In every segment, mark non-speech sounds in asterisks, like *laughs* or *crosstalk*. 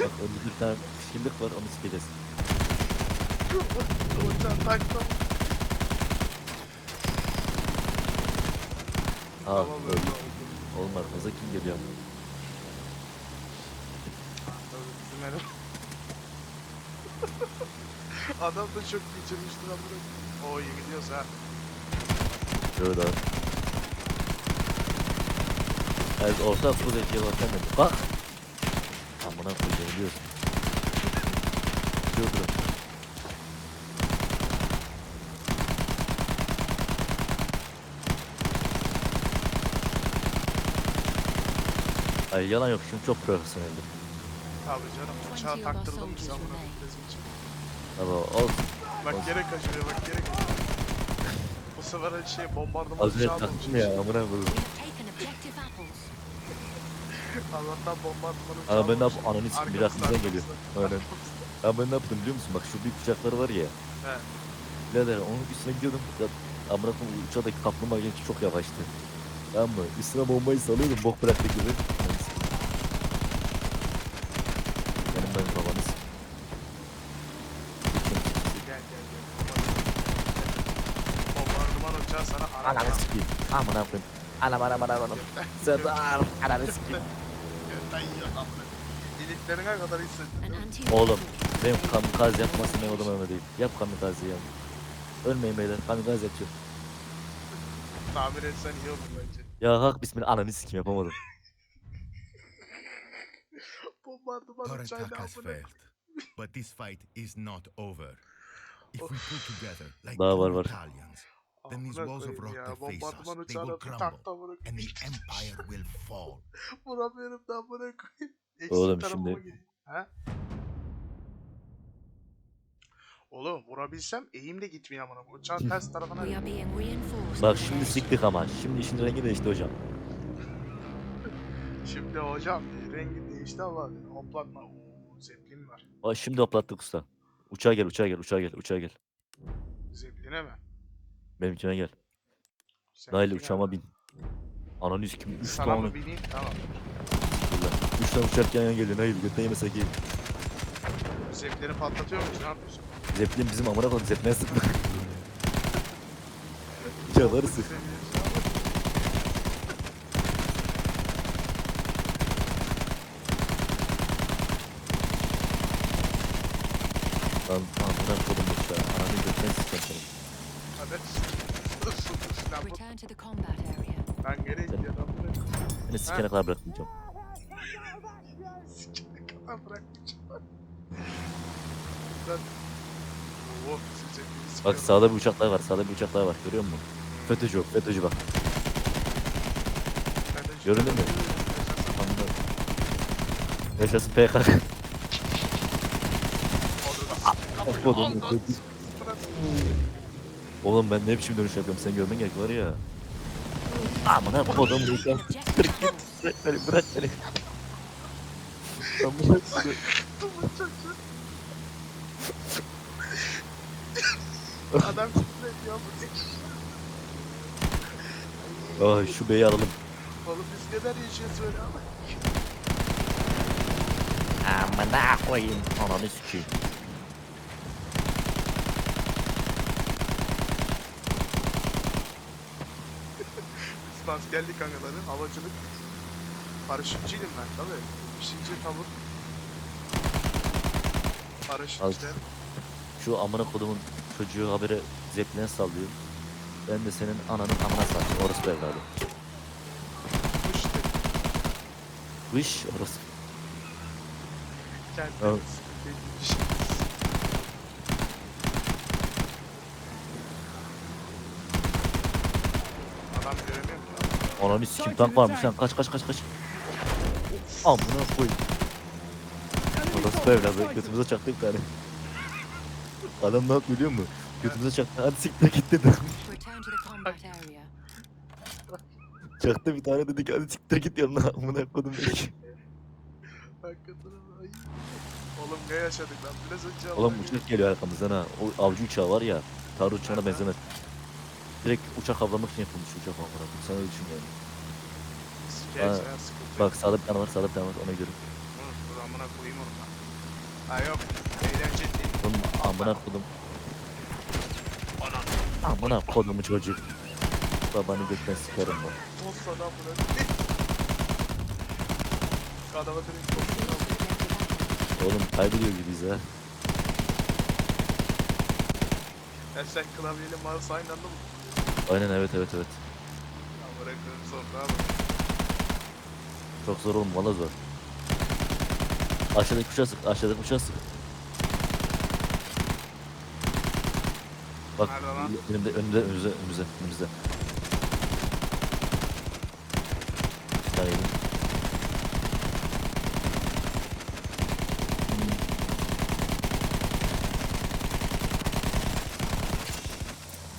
Bak önümüzde bir tane kişilik var onu sikeceğiz. Uçan taktım. Aa Tamam öldü. öldü. Oğlum arkamıza kim geliyor? Tabii bizim herif. *laughs* Adam da çok geçirmiştir amına. Oo iyi gidiyoruz ha. Şöyle daha. Evet orta full ediyor bakar mı? Bak. Amına koyacağım biliyorsun. Şurada. Ay yalan yok şimdi çok profesyoneldi. Tabii canım uçağa taktırdım biz amına. Ama olsun. Bak yere kaçırıyor bak *laughs* yere kaçırıyor. Bu sefer her şey bombardıman Az önce uçağı taktım bulmuş. ya amına koyayım. Taken objective apples. Allah'tan bombardıman uçağı Ama ben ne bulmuş. yap ananı sikim bir Arkamızda, aklımıza geliyor. Aynen. Ya ben ne yaptım biliyor musun? Bak şu büyük bıçakları var ya. He. Birader onun üstüne gidiyordum. Ya, amına koyayım uçağdaki kaplumbağa genç çok yavaştı. Tamam mı? Üstüne bombayı salıyordum bok bıraktı gibi. Ananı sikeyim. Benim ben babanı sikeyim. Gel gel gel. Bombardıman uçağı sana. Ananı sikeyim. Aman koyayım. Anam anam anam anam. *laughs* Serdar. Ananı sikeyim. Gökten yiyor amına. Kadar anti Oğlum benim kamikaze yapmasın ne oğlum öyle değil. Yap kamikaze ya. Ölmeyin beyler kamikaze yapacağım. Tamir etsen iyi olur bence. Ya hak bismillah ananı sikeyim yapamadım. *laughs* Bombardıman Our uçağıyla attack has amına. failed, but this fight is not over. If we pull together like two var, var. battalions, then these walls of rock that face us, they will crumble, and the empire will fall. *laughs* Vuramıyorum da amına koyayım. Eksik Oğlum tarafıma şimdi-. He? Oğlum vurabilsem eğimle gitmiyor amına. koyayım. Uçağın ters tarafına. We are being reinforced. Bak şimdi siktik ama. Şimdi işin rengi değişti hocam. *laughs* Şimdi hocam rengi değişti ama hoplatma. Oo, zeplin var. Bak şimdi hoplattık usta. Uçağa gel uçağa gel uçağa gel uçağa gel. Zepline mi? Benimkine gel. Seninkine Nail uçağıma bin. Ananı sikim 3 Sana tane. mı bineyim? Tamam. 3 tane uçak yan yana geliyor. Nail götten yemesek iyi. Zeplini patlatıyor muyuz? Ne yapıyorsun? Zeppelin bizim amına koyduk. Zeppelin'e sıkma. Uçakları sık. Lan amına koydum uçağı. Ananı götten sıkma. Hadi. Lan bu- Return to the combat area. Ben nereye gidiyorum? amına sikene kadar bırakmayacağım. Kadar Bak sağda bir uçaklar var. Sağda bir uçaklar var. Görüyor musun? FETÖ'cü yok. FETÖ'cü bak. Ben de- Göründü mü? Anladım. Yaşasın PKK. Oğlum, Oğlum ben ne biçim dönüş yapıyorum sen görmen gerek var ya. Amına kodum bu Taken objective apples. Bırak beni bırak beni. Amına kodum. Adam küfür ediyor bu. Ay şu beyi alalım. Oğlum biz neler yaşıyoruz öyle ama. Amına koyayım. Ananı sikeyim. Biz askerlik kankaları, havacılık. Paraşütçüydüm ben tabii. Beşinci tavuk. Paraşütçüler. Şu amına kodumun çocuğu habere zepline sallıyor. Ben de senin ananın amına sallayayım. Orası evladı. Bu işte. Bu iş orası. Kendimiz. Evet. Adam göremiyor ki. Ananı sikeyim tank varmış lan. Kaç kaç kaç kaç. Amına koyayım. Orası evladı. Götümüze çaktı bir tane. Adam ne yapıyor biliyor musun? Götümüze çaktı. Hadi siktir git dedi. Çaktı bir tane dedik hadi siktir git yanına. Amına kodum dedik. Hakikaten ama ay. Oğlum ne yaşadık lan? Biraz önce Oğlum uçak geliyor arkamızdan ha. O avcı uçağı var ya. Tarih uçağına benzemez. Direkt uçak avlamak için yapılmış uçak amına koyayım. Sen öyle düşün yani. Sikeriz Ha, ya, sıkıntı yok. Bak sağda bir tane var sağda bir tane var ona göre. Dur, dur, amına koyayım onu ben. Ha yok. Eğlence değil. Oğlum amına kodum. Amına kodumu çocuk. Babanı gökten sikerim bu. Adama direkt tost adam. Oğlum kaybediyor gibiyiz ha. Ya sen klavyeyle mouse aynı anda mı? Aynen evet evet evet. Amına koyayım sonra abi. Çok zor oğlum valla zor. Aşağıdaki kuşa sık aşağıdaki kuşa sık. Bak Nerede lan? önümde önümde önümüzde önümüzde önümüzde. Bir tane yedim.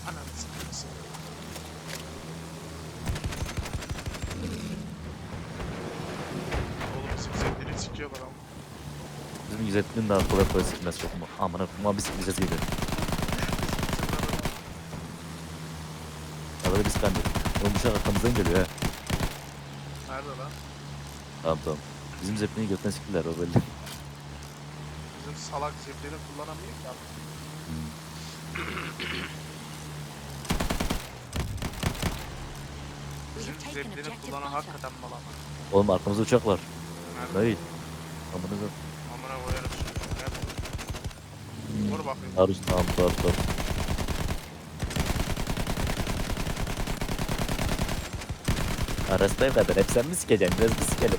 Ananı sikeyim. Oğlum bizim zevkleri sikiyorlar ama. Yüzettiğin daha kolay kolay sikmez çok mu? Amına kuma biz sikeceğiz gibi. Arada biz kandık. Oğlum bu şey arkamızdan geliyor he. Nerede lan? Tamam tamam. Bizim zeplini götten siktiler o belli. Bizim salak zevkleri kullanamıyor ki abi. Bizim objective kullanan hakikaten mal ama. Oğlum arkamızda uçak var. Nerede? Hayır. Amına da. Amına koyarım şimdi. Nerede? Vur bakayım. Aruz tamam tamam tamam. Arasına kadar hep sen mi sikeceksin? Biraz biz sikelim.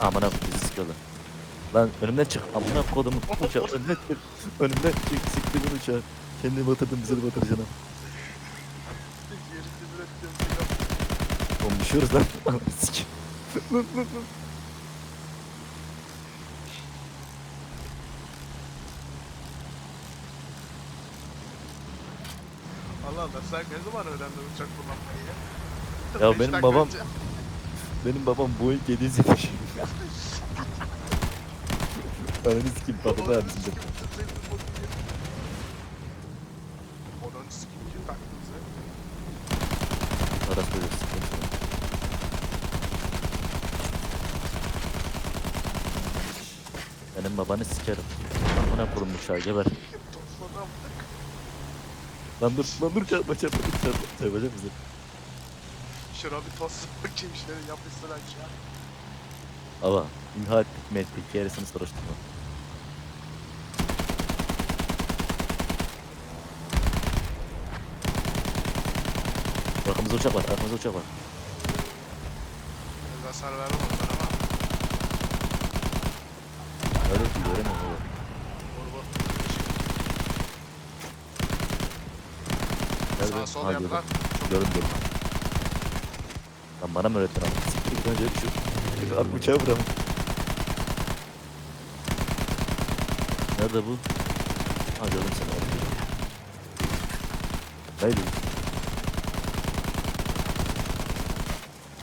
Amına bizi sikiyorlar. Lan önümden çık. Amına kodumu uçak. *laughs* Önümden çık. Önümden çık. Siktimin uçağı. Kendimi batırdım bizi de batıracaksın. Sinir ediyorum. bir Oğlum düşüyoruz lan. *laughs* Allah sen ne zaman öğrendin uçak kullanmayı ya? Ya Beş benim dakika babam- önce. Benim babam Boeing 770. Ananı sikeyim baba da bizim de. Odanı sikeyim kim taktınız ya? Arası böyle sikeyim sana. Benim babanı sikerim. Amına kurum uçağı geber. Lan dur lan dur çarpma çarpma çarpma. Çarpacak bizi. Şuna bir tost bakayım işleri yapışsın aşağı. Ama imha ettik mi ettik gerisini soruşturma. Arkamızda uçak var arkamızda uçak var. Biraz hasar verdim ondan ama. Öyle ki göremiyorum oğlum. Vur vur. Nerede? Sağ sol Ha, yap gördüm. lan. Gördüm gördüm. Lan bana mı öğrettin ama? Siktir git önce şu. Abi uçağı bırak. Nerede bu? Ha gördüm seni abi. Neydi?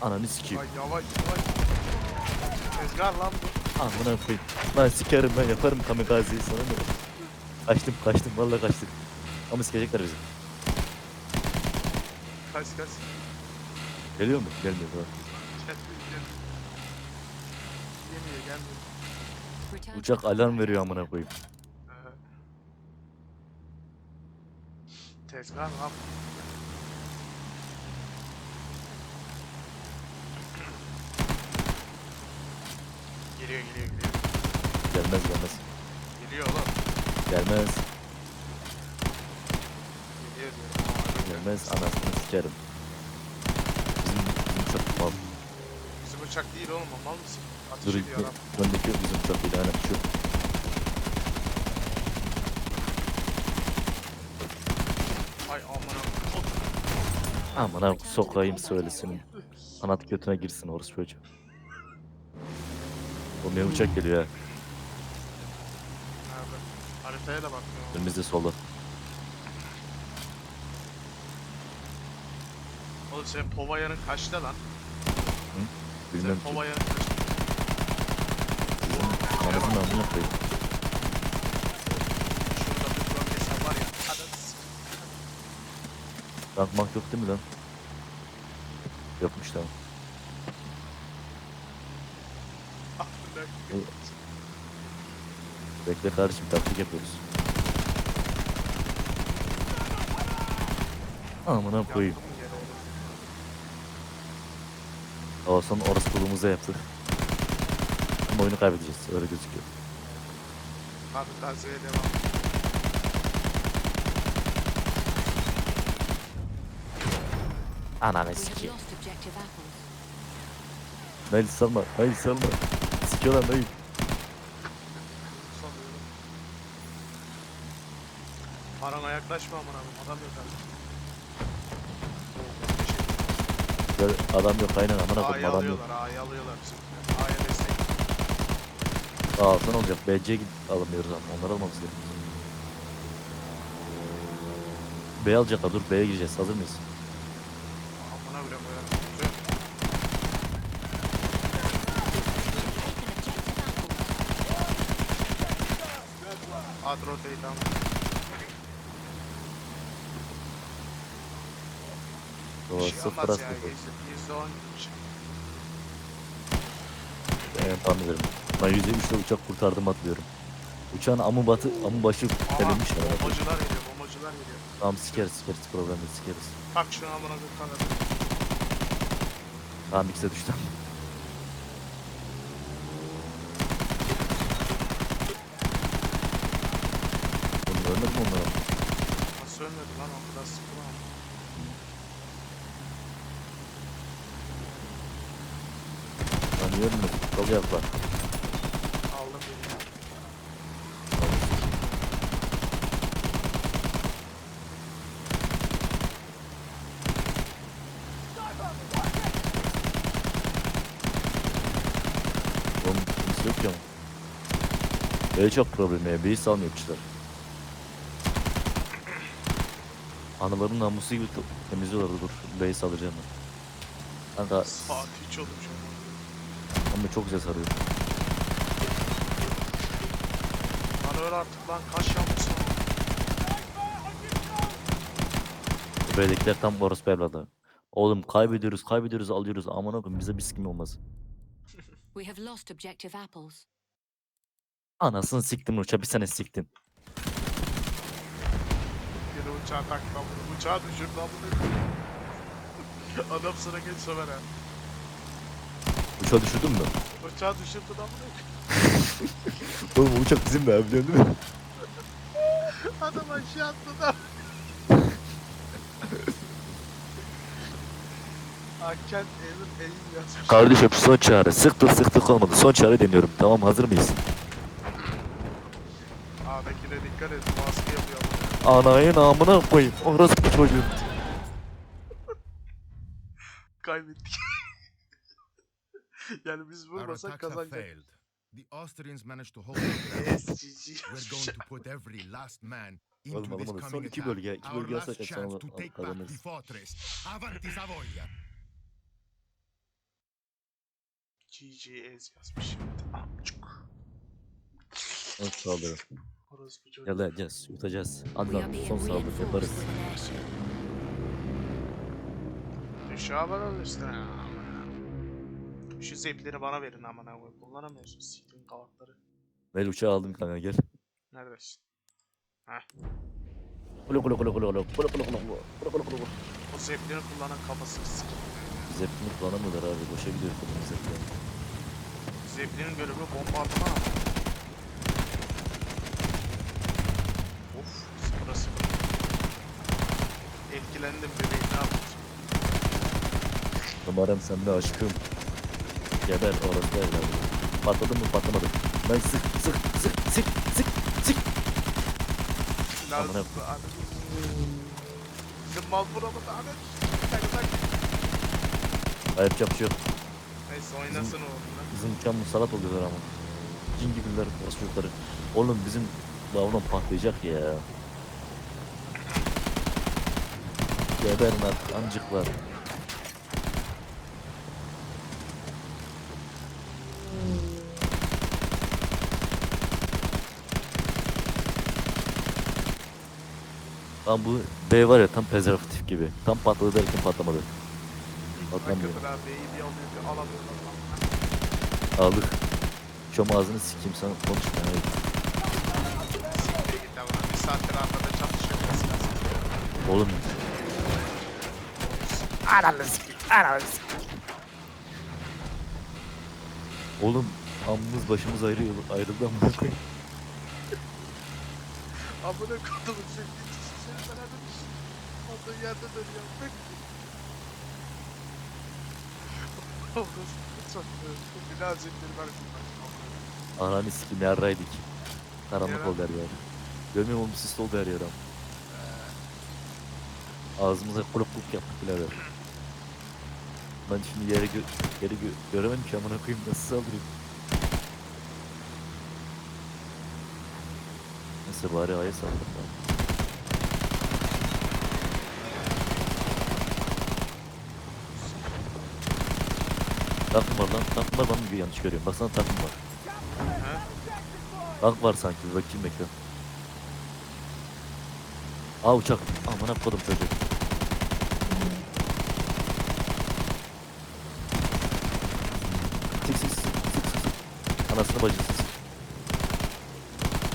Ananı sikeyim. Ay yavaş yavaş. Tezgah lan bu. Amına koyayım. Lan sikerim ben yaparım kamikazeyi sana ne? Kaçtım kaçtım vallahi kaçtık. Ama sikecekler bizi. Kaç kaç. Geliyor mu? Gelmiyor. Yemiyor gelmiyor. To Uçak alarm veriyor amına koyayım. Ee, Tezgah lan. Geliyor geliyor geliyor. Gelmez gelmez. Geliyor oğlum. Gelmez. Gelmez anasını sikerim. Bizim, bizim uçak mal. Bizim uçak değil oğlum mal mısın? Ateş Dur ediyor adam. öndeki bizim uçak değil aynen şu. Ay amına. Ot. Amına sokayım söylesin. Anat götüne girsin orası çocuğu. O benim uçak geliyor ya. Nerede? Haritaya da bakmıyor. Önümüzde solda. Oğlum senin Pova'yanın kaçta lan? Bilmiyorum Senin ki. Pova'yanın kaçta? Anasını amına koyayım. Şurada bir bölgesi var ya. Hadi. Tank mank yok değil mi lan? Yokmuş tamam. Amına Bekle kardeşim taktik yapıyoruz. Amına koyayım. Yaktım yere oğlum. Olsun orası bulumuza yaptık. Ama oyunu kaybedeceğiz öyle gözüküyor. Kamikaze'ye devam. Ananı sikeyim. Nail salma, Nail salma. Sikiyorlar Nail. Sanıyorum. Parana yaklaşma amına koyayım. Adam yok abi. Böyle adam yok aynen amına A'yı koyayım adam yok. alıyorlar, A'yı alıyorlar bizim. A'ya destek. Aa sen olacak. BC git alamıyoruz ama onları almamız gerekiyor. B alacaklar dur B'ye gireceğiz hazır mıyız? Amına bile koyarım. Apples. Ad rotate ama. O Bir şey sıfır olmaz az ya. sıfır. Yüzde, yüzde on. Tahmin ederim. Ben %3'le uçak kurtardım atlıyorum. Uçağın amı batı, amı başı delinmiş ya. bombacılar geliyor, bombacılar geliyor. Tamam sikeriz sikeriz problem değil sikeriz. Tak şunu amına koyayım kanka. Tamam ikisi de düştü. Oğlum ölmedi mi onlar? Nasıl ölmedi lan o kadar sıkı lan. Lan niye ölmedi? Kol yaplar. Aldım birini. Oğlum kimse yok ya. Böyle çok problem ya. Beyi salmıyor kişiler. Anıların namusu gibi temizliyorlardı dur. Beyi salacağım ben. Kanka Saat hiç olmuş ama. çok güzel sarıyor. Lan öl artık lan kaç yapmışsın. Böylekiler tam orospu evladı. Oğlum kaybediyoruz kaybediyoruz alıyoruz aman okuyun bize bir sikim olmaz. We have lost objective apples. Anasını siktim uça bir sene siktin. Yine uçağa taktı amına. Uçağı düşürdü amına. koyayım. *laughs* Adam sana geç söver ha. Uçağı düşürdün mü? Uçağı düşürdü amına. *laughs* Oğlum bu uçak bizim be biliyorsun değil mi? *laughs* Adam aşağı attı da. Hakken Evin Eğim yazmış. Kardeşim son çare sıktık sıktık olmadı son çare deniyorum tamam hazır mıyız? A'dakine dikkat et. Baskı yapıyor amına. Anayın amına koyayım orospu çocuğu. *laughs* Kaybettik. *laughs* yani biz vurmasak kazanacak. The Austrians managed to hold *laughs* We're going to put every last man into this coming attack. Bölge, iki Our last chance to take back the fortress. Avanti Savoia. GGS yazmış şimdi. Amcuk. Evet saldırı. Yalayacağız, yutacağız. Adnan son saldırı yaparız. Düşüyorlar işte. Şu zepleri bana verin amına koyayım. Kullanamıyorsun siktiğin kavakları. Ben uçağı aldım kanka gel. Neredesin? Kulu kulu kulu kulu kulu kulu kulu kulu kulu kulu kulu O zepleri kullanan kafasını sik. Biz hepimiz kullanamıyorlar abi boşa gidiyor kafamız hep yani. Zeplerin görevi bomba atma. Of sıfıra sıfır. Etkilendim bebeğim ne yapıyorsun? Numaram sende aşkım. Geber orası da evladım. Patladı mı patlamadı. Ben sık sık sık sık sık sık. Amına. Bizim mal vuramadı. Tak tak. Yapacak bir şey yok. Neyse oynasın o. Bizim uçağın musallat oluyorlar ama. Cin gibiler orası çocukları. Oğlum bizim lavron patlayacak ya. Geberin artık amcıklar. Tam bu B var ya tam prezervatif gibi. Tam patladı derken patlamadı. Atamıyorum. Hakikaten abi B'yi bir alıyor bir alamıyor adam. Aldık. Şom ağzını sikeyim sana konuşma. Evet. Siktir git ama bir saattir arkada çalışıyoruz. Oğlum. Ananı sikeyim. Ananı sikeyim. Oğlum amımız başımız ayrı ayrıldı koyayım. Amına sevgilisi seni Olduğu yerde dönüyor. Bek. Biraz zikir var. Ananı sikeyim yarraydık. Karanlık Yara. oldu her yer. Görmüyor musun sis oldu her yer am. Ağzımıza kuluk kuluk yaptık birader. Ben şimdi yere gö yeri gö göremedim ki amına koyayım nasıl saldırayım. Neyse bari aya saldırdım ben. Takım var lan, takım var ben mi yanlış görüyorum? Baksana takım var. Tank var sanki, bakayım bekle. Aa uçak, aman kodum çocuk. Sık sık sık sık sık. Anasını bacısını sık.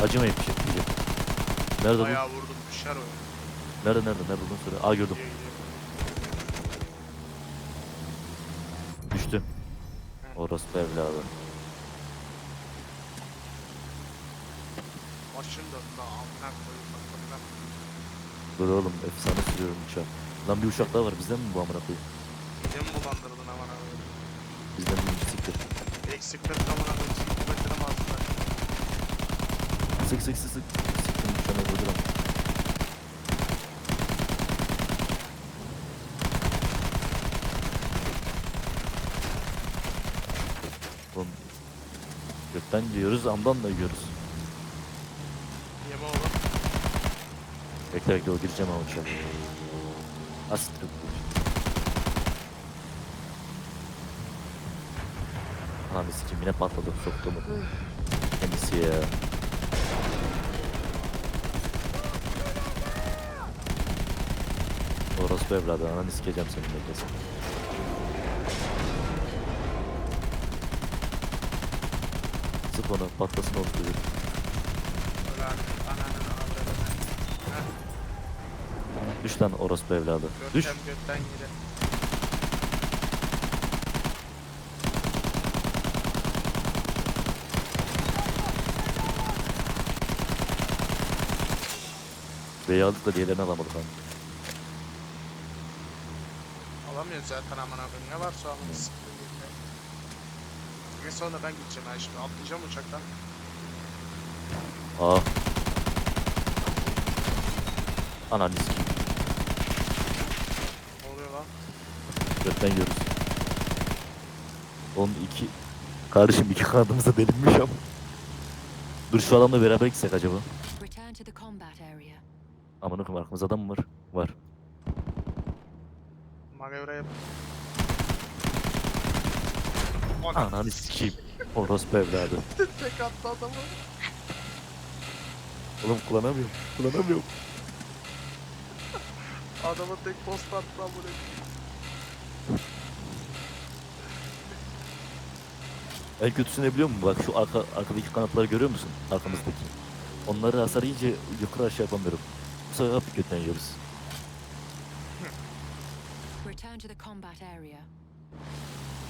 Acımayıp bir şey diyeceğim. Nerede bu? Bayağı vurdum düşer o. Nerede nerede nerede olduğunu söyle. Aa gördüm. Gidiyor, gidiyor. Düştü. Orospu evladı. Başın döndü amına koyayım bak bak bak. Dur oğlum efsane sürüyorum uçağı. Lan bir uçak daha var bizden mi bu amına koyayım? Midemi bulandırdın amına koyayım. Bizden bir siktir. Eksikler amına koyayım. Siktirmekten ağzına. Sık sık sık sık. Sıktım uçağını öldürdüm. Oğlum. Gökten yiyoruz, amdan da yiyoruz. Yeme oğlum. Bekle bekle o gireceğim ama uçağa. Asittir. Ananı sikeyim yine patladı soktu mu? Kendisi ya. Orospu evladı ananı sikeceğim senin beklesin. Sık onu patlasın çocuk. Öyle abi. Ananın avradını. Düş lan orospu evladı. Düş. Götten götten yedi. B'yi aldık da diğerlerini alamadık lan. Alamıyoruz zaten amına koyayım. Ne varsa be. En sonunda ben gideceğim ha şimdi. Atlayacağım uçaktan. Aa. Ananı sikeyim. Ne oluyor lan? Gökten yiyoruz. Oğlum iki... Kardeşim iki kanadımız da delinmiş ama. Dur şu adamla beraber gitsek acaba? Return to the combat area. Aman okuyum arkamızda adam mı var? Var. Manevra yap. Ona. Ananı sikeyim. Orospu evladı. *laughs* Tek attı adamı. Oğlum kullanamıyorum. Kullanamıyorum. Adama tek post attı amına. En kötüsü ne biliyor musun? Bak şu arka, arkadaki kanatları görüyor musun? Arkamızdaki. Onları hasar yiyince yukarı aşağı yapamıyorum. Bu sefer hep gökten yiyoruz. Return to the combat area.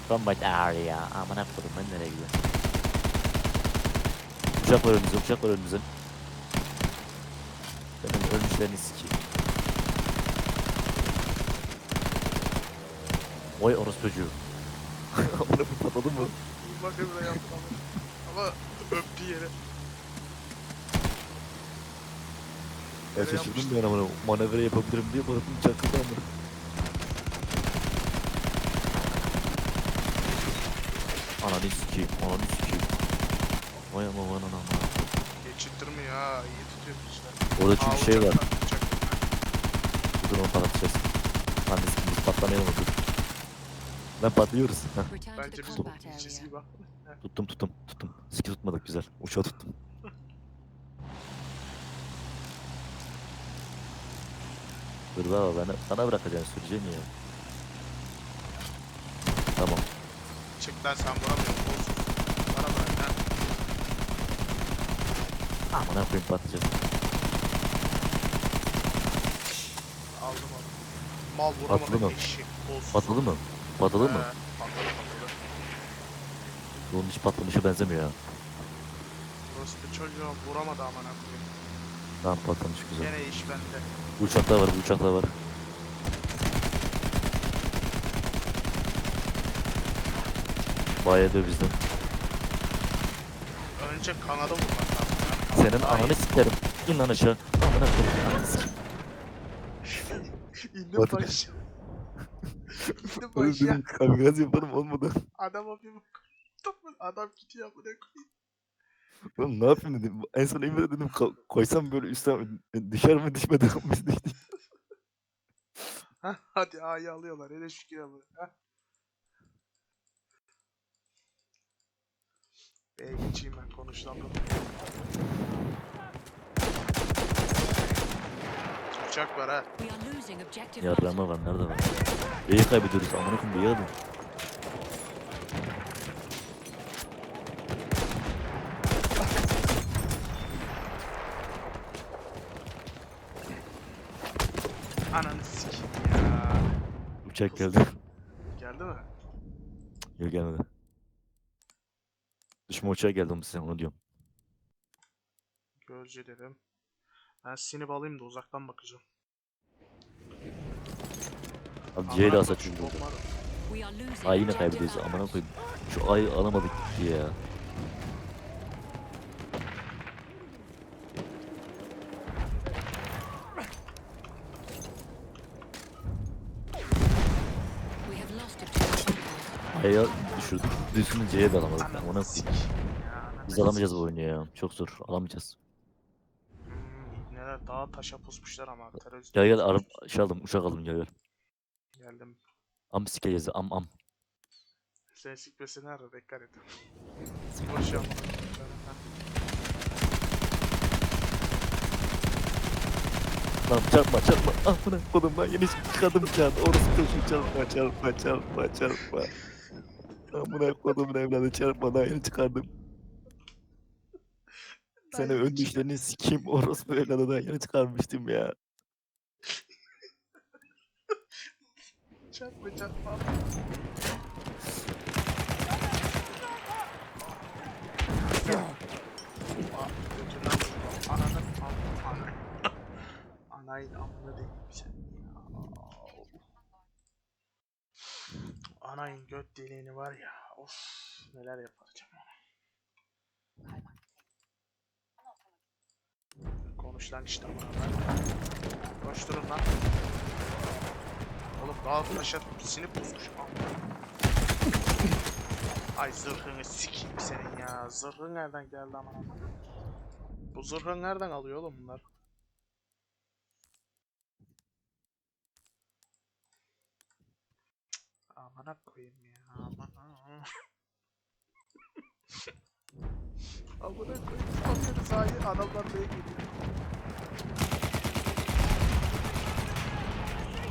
Combat area. Aman koydum ben nereye gidiyorum? Uçak var önümüzde, uçak var önümüzde. Benim ölmüşlerini sikeyim. Vay orospu çocuğu. *laughs* Amına bir patladın mı? Manevra yaptı ama. Ama öptü yere. Ya şaşırdım ben amına. Manevra yapabilirim diye baktım çakıldı amına. Ananı sikeyim, ananı sikeyim. Vay ama vay anam. Geçittirmiyor ha. iyi tutuyor işte. Orada çünkü Aa, şey var. Dur onu patlatacağız. Lan biz, biz patlamayalım dur. Ben patlıyoruz. Bence biz area. bak. tuttum tuttum tuttum. Siki tutmadık güzel. Uçağı tuttum. *laughs* Dur baba bana, bana bırakacaksın süreceğim ya. Tamam. Çık lan sen vuramıyorsun. Olsun. Bana bırak lan. Amına koyayım patlayacak. Aldım onu. Mal Patladı vuramadım mı? eşek. Olsun. Patladı mı? Patladı mı? Patladı patladı. Bunun hiç patlamışa benzemiyor ya. Burası bir çocuğa vuramadı amına koyayım. Tamam patlamış güzel. Gene iş bende. Bu uçaklar var, bu uçaklar var. Bayağı da bizden. Önce kanada vurmak lazım. ya. Senin Daha ananı sikerim. İn lan aşağı. Amına koyayım. Ananı sikeyim. *laughs* İndim Batı- baş. *laughs* İndim Oğlum baş ya. benim kamikaze yaparım olmadı. Adama bir baktım. Adam gidiyor amına koyayım. Oğlum ne yapayım dedim. En son Emre dedim ko- koysam böyle üstten düşer mi düşmedi mi düştü. *laughs* Hah, Hadi A'yı alıyorlar. Hele şükür abi. Hah. B'ye geçeyim ben konuşlandım. Uçak var ha. Yarrağıma var nerede var? Beyi kaybediyoruz amına koyayım beyi alın. Ananı sikeyim ya. Uçak geldi. Geldi mi? Yok gelmedi. Düşme uçağı geldi ama size onu diyorum. Gözcü dedim. Ben sinip alayım da uzaktan bakacağım. Abi C'yi de We are losing Ay yine kaybediyoruz amına koyayım. Şu ayı alamadık diye ya. We düşürdük. Düzgün C'ye de alamadık. Ananı Biz alamayacağız bu oyunu ya. Çok zor. Alamayacağız. Hmm, neler dağa taşa pusmuşlar ama terörist. Gel gel araba şey aldım uçak aldım gel gel. Geldim. Am sikeceğiz am am. Sen sikmesi nerede dikkat et. Boş yapma. Lan çarpma çarpma. Amına kodum ben yeni çıkardım kağıt. Orası çocuğu çarpma çarpma çarpma çarpma. Amına kodumun evladı çarpma daha yeni çıkardım. Seni ön dişlerini sikeyim orospu evladı daha yeni çıkarmıştım ya. Çarpma çarpma. Ananı am- ana. Anayın amına değil sen ya. Anayın göt deliğini var ya. Of neler yapacağım ona. Konuş lan işte amına. Koşturun lan. Oğlum daha taşa sinip bozmuş. Ay zırhını sikeyim senin ya. Zırhın nereden geldi aman. Bu zırhı nereden alıyor oğlum bunlar? Amına koyayım ya. Aman Amına koyayım. Bakın sahi adamlar buraya geliyor.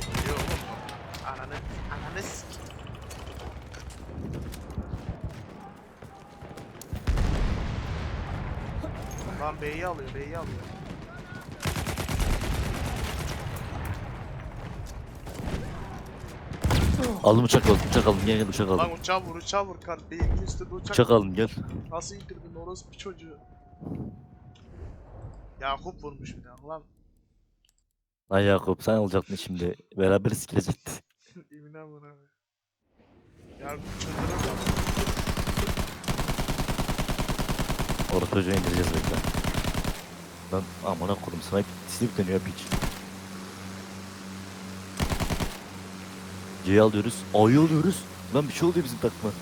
Geliyor oğlum. Ananı, ananı sikeyim. Lan B'yi alıyor, B'yi alıyor. Aldım uçak aldım uçak aldım gel gel uçak aldım. Lan uçağı vur, uçağı vur kar. Beynin üstünde uçak. Uçak aldım gel. Nasıl indirdin orası bir çocuğu? Yakup vurmuş bir daha lan. Ay Yakup sen alacaktın şimdi. Beraber sikecekti. *laughs* Emin amına. Yakup çıldırır lan. Orada çocuğu indireceğiz bekle. Lan amına kodum sniper silip dönüyor piç. C'yi alıyoruz. A'yı alıyoruz. Lan bir şey oluyor bizim takıma.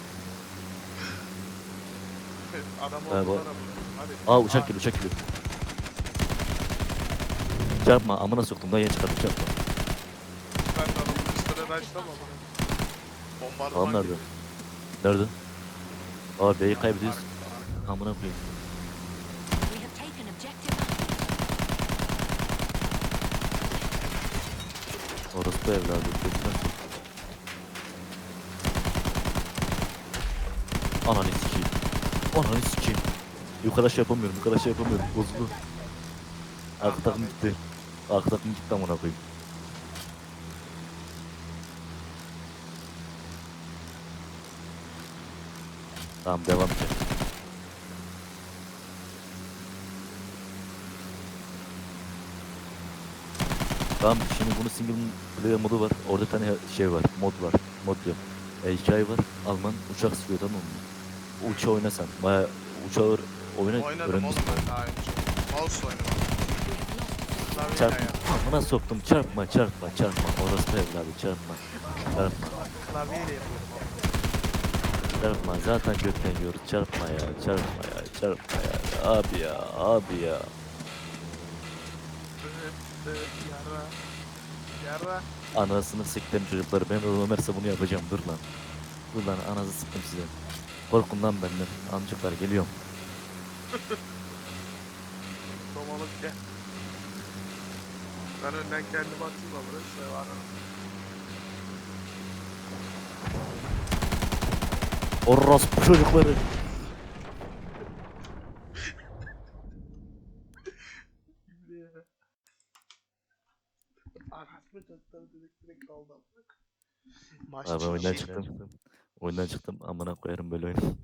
Adam Ha, bu- oldular ama. Hadi. Aa uçak geliyor uçak geliyor. Çarpma amına soktum daha yeni çıkardım çarpma. Ben de adamın üstüne başlam ama. Bombardıman Adam nerede? gibi. Nerede? Aa B'yi kaybediyoruz. Amına koyayım. We have taken objective Alpha. Orası da evladı. götüne sok. Ananı sikeyim. Ananı sikeyim. Yukarı aşağı yapamıyorum. Yukarı aşağı yapamıyorum. Bozuldu. Arka takım gitti. Arka takım gitti amına koyayım. Tamam devam et. Tamam şimdi bunun single player modu var. Orada tane şey var. Mod var. Mod diyorum. E, hikaye var. Alman uçak sürüyor tamam mı? O uçağı oynasan. Baya uçağı oyna Oynadım oğlum ben daha önce. Mouse oynadım. Klavyeyle Çarpma. Amına soktum. Çarpma çarpma çarpma. Orası evladı çarpma. Çarpma. Klavyeyle yapıyorum oğlum. Çarpma. Zaten gökten yiyoruz. Çarpma ya. Çarpma ya. Çarpma ya. Abi ya. Abi ya. Yarra. Yarra. Anasını siktim çocukları. Ben Ömer'se bunu yapacağım. Dur lan. Dur lan anasını sıktım size. Korkun lan benden. Amcıklar geliyorum. *laughs* Domalık gel. Ben önden kendimi atayım ama burası var. Orospu çocukları. Direkt kaldı. Maç Abi oyundan şey- çıktım. Oyundan çıktım. Amına koyarım böyle oyun. *laughs*